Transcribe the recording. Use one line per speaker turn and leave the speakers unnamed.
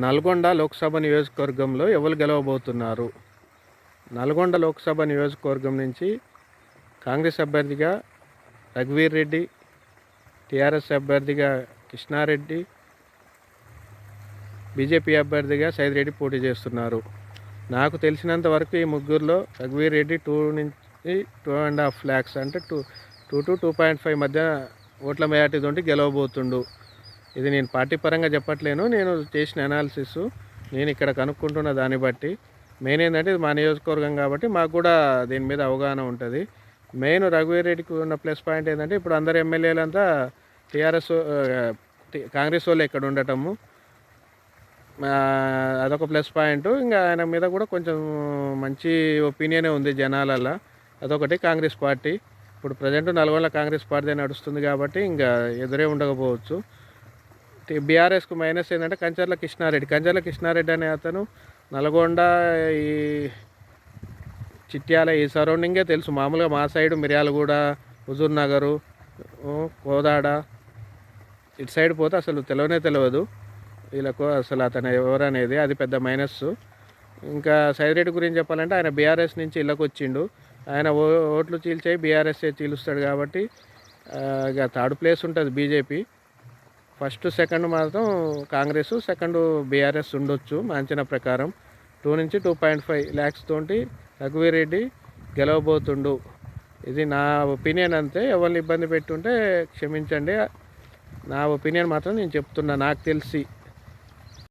నల్గొండ లోక్సభ నియోజకవర్గంలో ఎవరు గెలవబోతున్నారు? నల్గొండ లోక్సభ నియోజకవర్గం నుంచి కాంగ్రెస్ అభ్యర్థిగా రఘువీర్ రెడ్డి టీఆర్ఎస్ అభ్యర్థిగా కృష్ణారెడ్డి బీజేపీ అభ్యర్థిగా సైదిరెడ్డి పోటీ చేస్తున్నారు. నాకు తెలిసినంత వరకు ఈ ముగ్గురులో రఘువీర్ రెడ్డి టూ నుంచి టూ అండ్ హాఫ్ ల్యాక్స్ అంటే two two to two point five మధ్య ఓట్ల మెజార్టీ గెలవబోతుండు. ఇది నేను పార్టీ పరంగా చెప్పట్లేను నేను చేసిన అనాలిసిస్ నేను ఇక్కడ కనుక్కుంటున్న దాన్ని బట్టి. మెయిన్ ఏంటంటే ఇది మా నియోజకవర్గం కాబట్టి మాకు కూడా దీని మీద అవగాహన ఉంటుంది. మెయిన్ రఘువీర్ రెడ్డికి ఉన్న ప్లస్ పాయింట్ ఏంటంటే ఇప్పుడు అందరు ఎమ్మెల్యేలంతా టీఆర్ఎస్ కాంగ్రెస్ వాళ్ళు ఇక్కడ ఉండటము. అదొక ప్లస్ పాయింట్ ఇంకా ఆయన మీద కూడా కొంచెం మంచి ఒపీనియనే ఉంది జనాలల్లో. అదొకటి కాంగ్రెస్ పార్టీ. ఇప్పుడు ప్రజెంట్ నల్గొండ కాంగ్రెస్ పార్టీ నడుస్తుంది కాబట్టి ఇంకా ఎదురే ఉండకపోవచ్చు. బీఆర్ఎస్కు మైనస్ ఏంటంటే కంచర్ల కృష్ణారెడ్డి. కంచర్ల కృష్ణారెడ్డి అనే అతను నల్గొండ ఈ చిట్యాల ఈ సరౌండింగే తెలుసు. మామూలుగా మా సైడ్ మిర్యాలగూడ హుజూర్ నగరు కోదాడ ఇటు సైడ్ పోతే అసలు తెలియనే తెలియదు వీళ్ళకు అసలు అతను ఎవరనేది అది పెద్ద మైనస్ ఇంకా సైదిరెడ్డి గురించి చెప్పాలంటే ఆయన బీఆర్ఎస్ నుంచి ఇళ్ళకు వచ్చిండు. ఆయన ఓ ఓట్లు చీల్చాయి బీఆర్ఎస్ఏ చీలుస్తాడు కాబట్టి ఇక థర్డ్ ప్లేస్ ఉంటుంది బీజేపీ. ఫస్ట్ సెకండ్ మాత్రం కాంగ్రెస్ సెకండ్ బీఆర్ఎస్ ఉండొచ్చు మా అంచనా ప్రకారం. టూ నుంచి టూ పాయింట్ ఫైవ్ ల్యాక్స్ తోటి రఘువీరెడ్డి గెలవబోతుండు. ఇది నా ఒపీనియన్ అంతే. ఎవరిని ఇబ్బంది పెట్టుంటే క్షమించండి. నా ఒపీనియన్ మాత్రం నేను చెప్తున్నా. నాకు తెలిసి